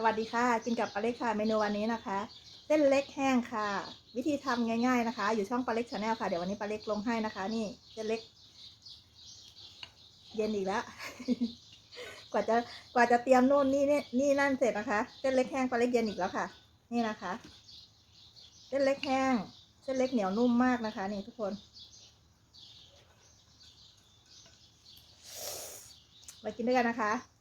สวัสดีค่ะ กินกับปลาเล็กค่ะ เมนูวันนี้นะคะ เส้นเล็กแห้งค่ะ วิธีทำง่ายๆนะคะ อยู่ช่องปลาเล็กชาแนลค่ะ เดี๋ยววันนี้ปลาเล็กลงให้นะคะ นี่เส้นเล็ก เย็นอีกแล้ว กว่าจะกว่าจะเตรียมนู่นนี่นี่นี่นั่นเสร็จนะคะ เส้นเล็กแห้งปลาเล็กเย็นอีกแล้วค่ะ นี่นะคะ เส้นเล็กแห้ง เส้นเล็กเหนียวนุ่มมากนะคะ นี่ทุกคน มากินด้วยกันนะคะ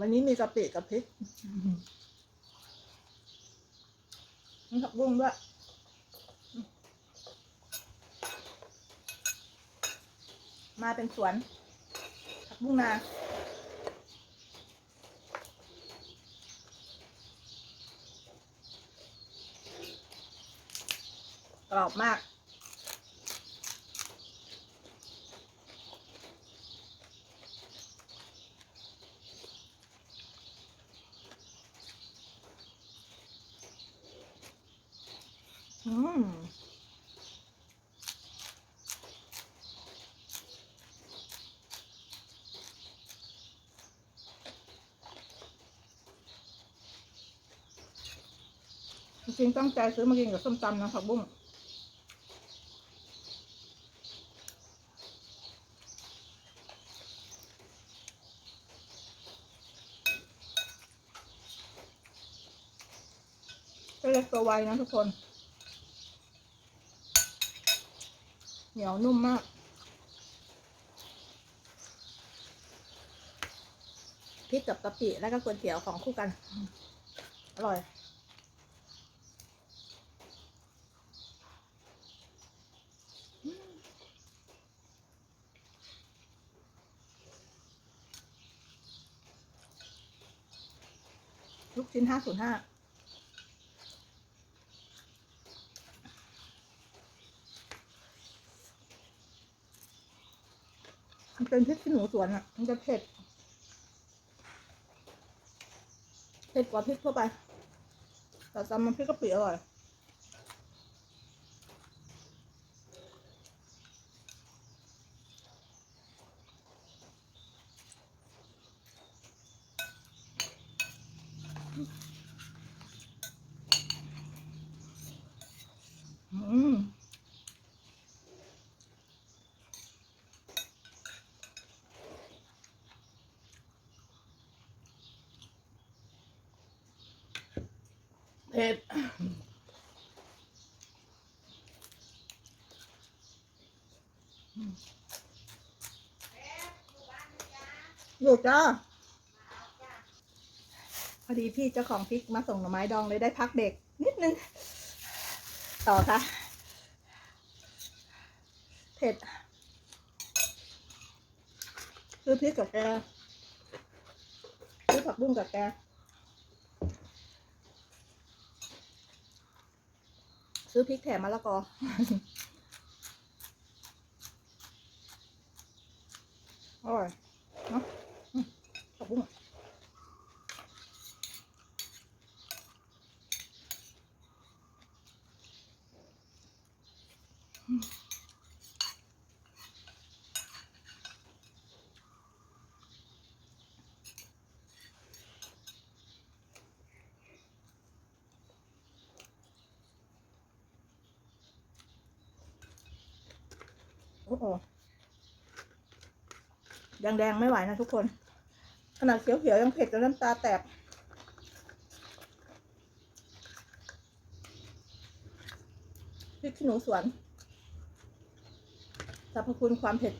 วันนี้มีกะปิกับพริกนี่ผักบุ้งด้วยมาเป็นสวนผักบุ้งนา กรอบมาก อืมจริงตั้งใจซื้อมากินกับส้มตำนะผักบุ้งก็เล็กตัวไวนะทุกคน เหนียวนุ่มมาก พริกกับกะปิแล้วก็ก๋วยเตี๋ยวของคู่กัน อร่อย ลูกชิ้นห้าศูนย์ห้า เป็นพริกขี้หนูสวนอะ มันจะเผ็ด เผ็ดกว่าพริกทั่วไปแต่ตำมันพริกกะปิอร่อย อืม เผ็ดอยู่จ้าพอดีพี่เจ้าของพริกมาส่งหน่อไม้ดองเลยได้พักเด็ก นิดนึง ต่อค่ะ เผ็ดซื้อพริกกับแกซื้อผักบุ้งกับแก ซื้อพริกแถมมะละกอ อร่อยเนาะอืมผักบุ้งอืม โอ้โหแดงๆไม่ไหวนะทุกคน ขนาดเขียวๆยังเผ็ดจนน้ำตาแตก พริกขี้หนูสวนสรรพคุณความเผ็ด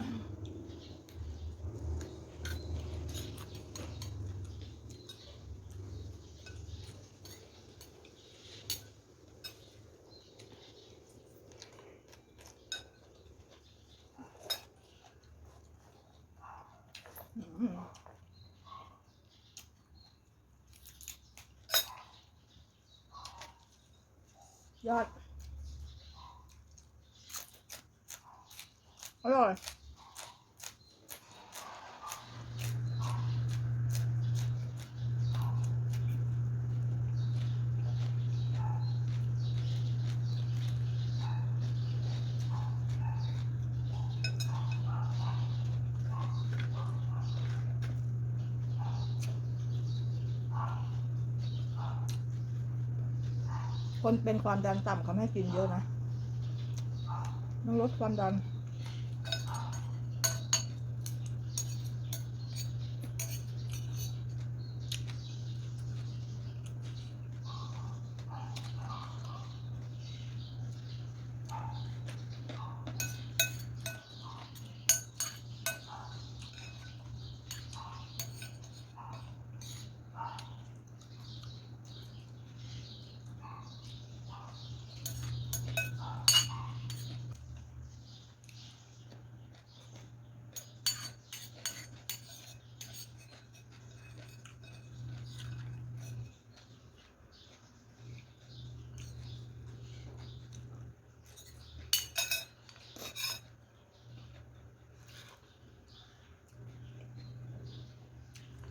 ยอด อร่อย คนเป็นความดันต่ำเขาไม่ให้กินเยอะนะต้องลดความดัน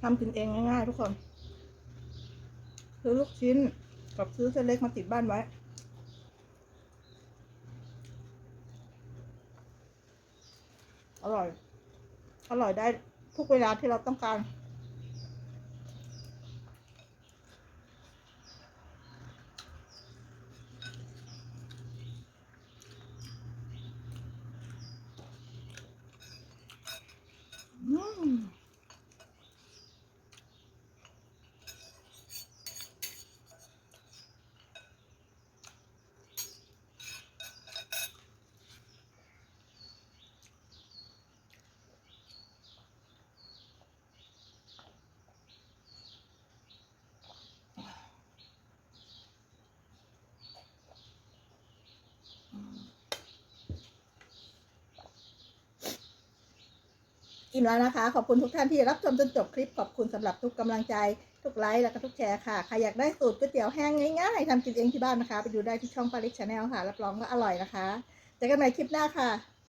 ทำกินเองง่ายๆทุกคน ซื้อลูกชิ้นกับซื้อเส้นเล็กมาติดบ้านไว้ อร่อย อร่อยได้ทุกเวลาที่เราต้องการ อืม อิ่มแล้วนะคะ ขอบคุณทุกท่านที่รับชมจนจบคลิปขอบคุณสำหรับทุกกำลังใจ ทุกไลค์แล้วก็ทุกแชร์ค่ะ ใครอยากได้สูตรก๋วยเตี๋ยวแห้งง่ายๆทำกินเองที่บ้านนะคะ ไปดูได้ที่ช่องปาริชแนลค่ะ รับรองว่าอร่อยนะคะ เจอกันใหม่คลิปหน้าค่ะ